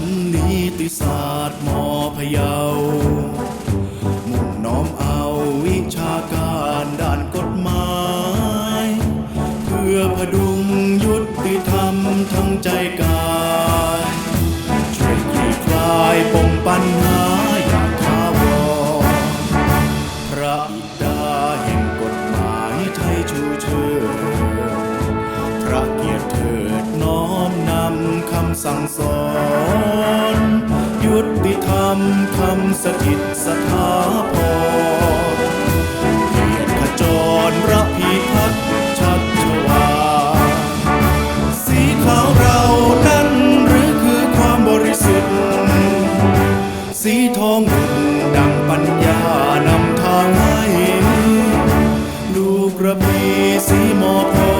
นนิติศาสตร์มอพยาวมุ่งน้อมเอาวิชาการด้านกฎหมาย เพื่อพดุ สั่งสอน ยุติธรรมคำสถิตสถาพรเกียรติขจรระพิพัฒน์ชัชวา สีขาวเรานั้นหรือคือความบริสุทธิ์ สีทองหนึ่งดังปัญญานำทางให้ลูกระพีสีหมอพอ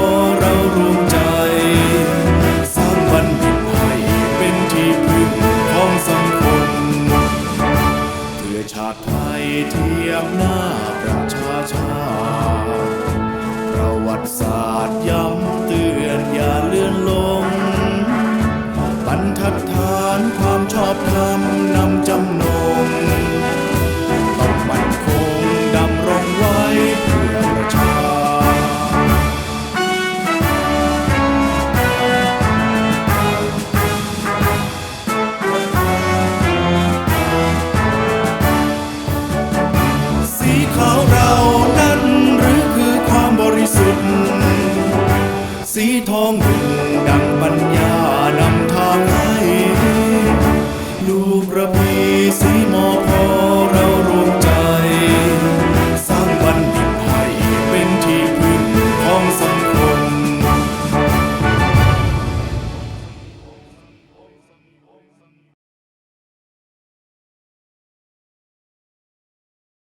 ชาติไทยเทียมหน้าประชาชาติ สีทองหนึ่งดังปัญญา